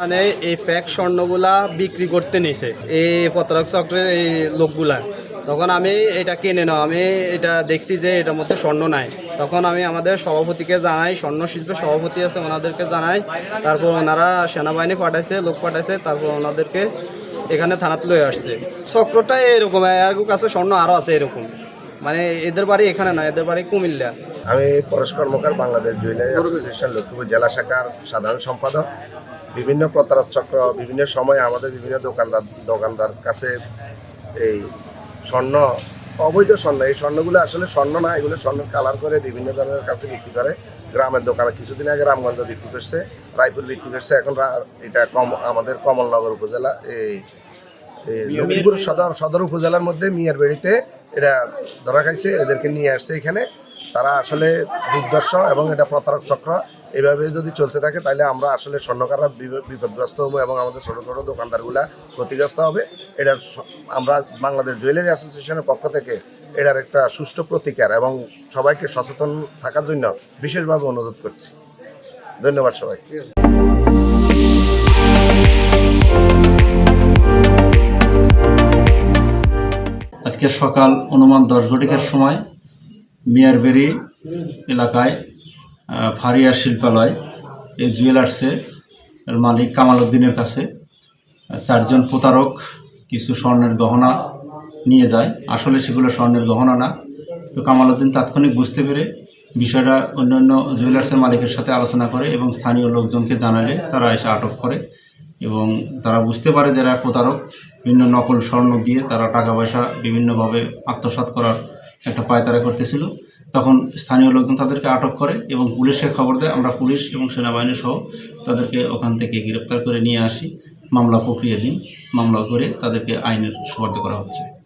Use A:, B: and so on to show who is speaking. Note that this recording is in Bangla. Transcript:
A: মানে এই ফ্যাক স্বর্ণগুলা বিক্রি করতে নিছে, এই পতরক চক্রের এই লোকগুলা। তখন আমি এটা কিনে নাও, আমি এটা দেখছি যে এটার মধ্যে স্বর্ণ নাই। তখন আমি আমাদের সভাপতিকে জানাই স্বর্ণ শিল্পের সভাপতি আছে ওনাদেরকে জানাই, তারপর ওনারা সেনাবাহিনী পাঠাইছে, লোক পাঠাইছে, তারপর ওনাদেরকে এখানে থানাতে লয়ে আসছে। চক্রটা এরকম, এর কাছে স্বর্ণ আরও আছে এরকম। মানে এদের বাড়ি এখানে না এদের বাড়ি কুমিল্লা।
B: আমি পরশ কর্মকার বাংলাদেশ জুয়েলারি অ্যাসোসিয়েশন লক্ষ্মীপুর জেলা শাখার সাধারণ সম্পাদক। বিভিন্ন প্রতারক চক্র বিভিন্ন সময় আমাদের বিভিন্ন দোকানদার দোকানদার কাছে এই স্বর্ণ অবৈধ স্বর্ণ এই স্বর্ণগুলো আসলে স্বর্ণ না এগুলো স্বর্ণ কালার করে বিভিন্ন ধরনের কাছে বিক্রি করে। গ্রামের দোকানে কিছুদিন আগে রামগঞ্জ বিক্রি করছে রায়পুর বিক্রি করছে এখন এটা কম আমাদের কমলনগর উপজেলা এই এই লক্ষ্মীপুর সদর সদর উপজেলার মধ্যে মিয়ার বাড়িতে এটা ধরা খাইছে, এদেরকে নিয়ে আসছে এখানে। তারা আসলে দুর্দর্শ এবং এটা প্রতারক চক্র। এইভাবে যদি চলতে থাকে তাহলে আমরা আসলে স্বর্ণকাররা বিপ- বিপদগ্রস্ত হব এবং আমাদের ছোটো ছোটো দোকানদারগুলা ক্ষতিগ্রস্ত হবে। এটার আমরা বাংলাদেশ জুয়েলারি অ্যাসোসিয়েশনের পক্ষ থেকে এটার একটা সুষ্ঠু প্রতিকার এবং সবাইকে সচেতন থাকার জন্য বিশেষভাবে অনুরোধ করছি। ধন্যবাদ সবাইকে।
C: আজকে সকাল অনুমান দশ ঘটিকার সময় মিয়ারবেরি এলাকায় ফারিয়া শিল্পালয় এই জুয়েলার্সে মালিক কামাল উদ্দিনের কাছে চারজন প্রতারক, কিছু স্বর্ণের গহনা নিয়ে যায়। আসলে সেগুলো স্বর্ণের গহনা না। তো কামাল উদ্দিন তাৎক্ষণিক বুঝতে পেরে বিষয়টা অন্যান্য জুয়েলার্সের মালিকের সাথে আলোচনা করে এবং স্থানীয় লোকজনকে জানালে তারা এসে আটক করে। এবং তারা বুঝতে পারে যারা প্রতারক। বিভিন্ন নকল স্বর্ণ দিয়ে তারা টাকা পয়সা বিভিন্নভাবে আত্মসাত করার একটা পায়তারা করতেছিল। তখন স্থানীয় লোকজন তাদেরকে আটক করে এবং পুলিশে খবর দেয়, আমরা পুলিশ এবং সেনাবাহিনী সহ তাদেরকে ওখান থেকে গ্রেপ্তার করে নিয়ে আসি। মামলা প্রক্রিয়া দিন। মামলা করে তাদেরকে আইনের সুপার্দ করা হচ্ছে।